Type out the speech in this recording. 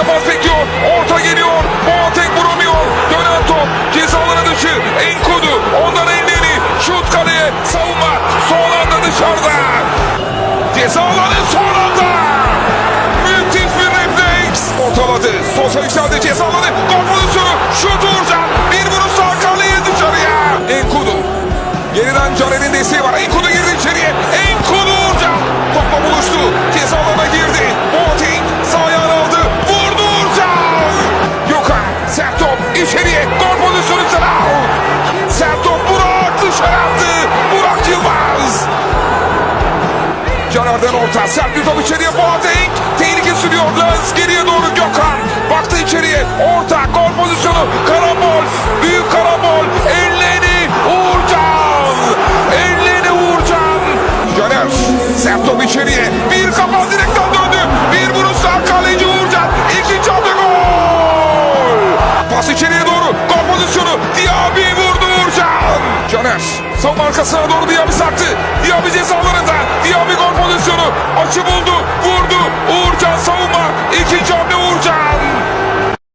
Orta pas bekliyor. Orta geliyor. Boateng vuramıyor. Dönen top. Ceza alanı dışı. Enkudu. Ondan elleri. Şut kaleye. Savunma. Son anda dışarıda. Ceza alanı son anda. Müthiş bir refleks. Ortaladı. Sosa yükseldi. Ceza. Gol pozisyonu. Şut Uğurcan. Bir vuruş sağ kaleye dışarıya. Enkudu. Yeniden Caner'in desteği var. Caner'den orta. Sert bir top içeriye. Boateng. Tehlike sürüyor. Lens geriye doğru Gökhan. Baktı içeriye. Orta. Gol pozisyonu. Karambol. Büyük karambol. Elleri Uğurcan. Elleri Uğurcan. Caner. Sert top içeriye. Bir kafa direkten döndü. Bir vuruş sağ kaleci Uğurcan. İkinci hamle gol. Pas içeriye doğru. Gol pozisyonu. Diaby vurdu Uğurcan. Caner. Savunma arkasına doğru Diaby saktı. Diaby cezalarında. Açı buldu. Vurdu. Uğurcan Uğurcan.